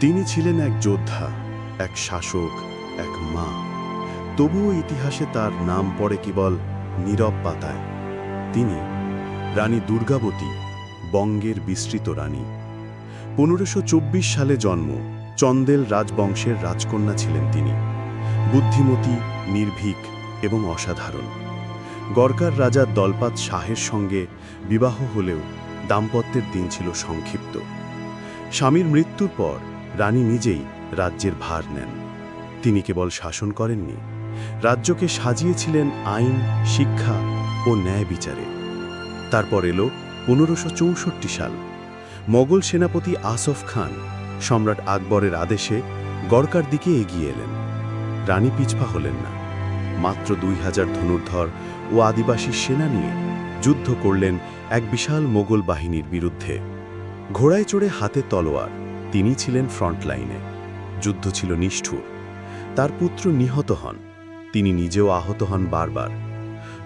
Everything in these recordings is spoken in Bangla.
তিনি ছিলেন এক যোদ্ধা, এক শাসক, এক মা। তবুও ইতিহাসে তার নাম পড়ে কেবল নীরব পাতায়। তিনি রানী দুর্গাবতী, বঙ্গের বিস্তৃত রানী। পনেরোশো সালে জন্ম, চন্দেল রাজবংশের রাজকন্যা ছিলেন তিনি। বুদ্ধিমতী, নির্ভীক এবং অসাধারণ। গড়কার রাজা দলপাত শাহের সঙ্গে বিবাহ হলেও দাম্পত্যের দিন ছিল সংক্ষিপ্ত। স্বামীর মৃত্যুর পর রানী নিজেই রাজ্যের ভার নেন। তিনি কেবল শাসন করেননি, রাজ্যকে সাজিয়েছিলেন আইন, শিক্ষা ও ন্যায় বিচারে। তারপর এলো পনেরোশো সাল। মোগল সেনাপতি আসফ খান সম্রাট আকবরের আদেশে গড়কার দিকে এগিয়ে এলেন। রানী পিছপা হলেন না। মাত্র দুই হাজার ধনুর্ধর ও আদিবাসী সেনা নিয়ে যুদ্ধ করলেন এক বিশাল মোগল বাহিনীর বিরুদ্ধে। ঘোড়ায় চড়ে হাতে তলোয়ার তিনি ছিলেন ফ্রন্টলাইনে। যুদ্ধ ছিল নিষ্ঠুর। তার পুত্র নিহত হন। তিনি নিজেও আহত হন বারবার।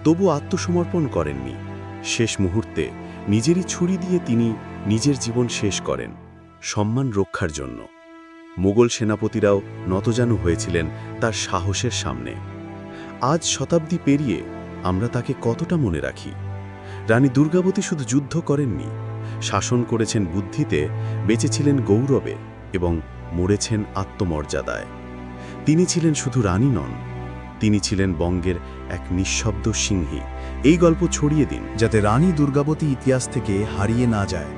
তবু আত্মসমর্পণ করেননি। শেষ মুহূর্তে নিজেরই ছুরি দিয়ে তিনি নিজের জীবন শেষ করেন, সম্মান রক্ষার জন্য। মোগল সেনাপতিরাও নতজানু হয়েছিলেন তার সাহসের সামনে। আজ শতাব্দী পেরিয়ে আমরা তাকে কতটা মনে রাখি? রানী দুর্গাবতী শুধু যুদ্ধ করেননি শাসন করেছেন বুদ্ধিতে, বেঁচেছিলেন গৌরবে এবং মরেছেন আত্মমর্যাদায়। তিনি ছিলেন শুধু রানী নন, তিনি ছিলেন বঙ্গের এক নিঃশব্দ সিংহী। এই গল্প ছড়িয়ে দিন, যাতে রানী দুর্গাবতী ইতিহাস থেকে হারিয়ে না যায়।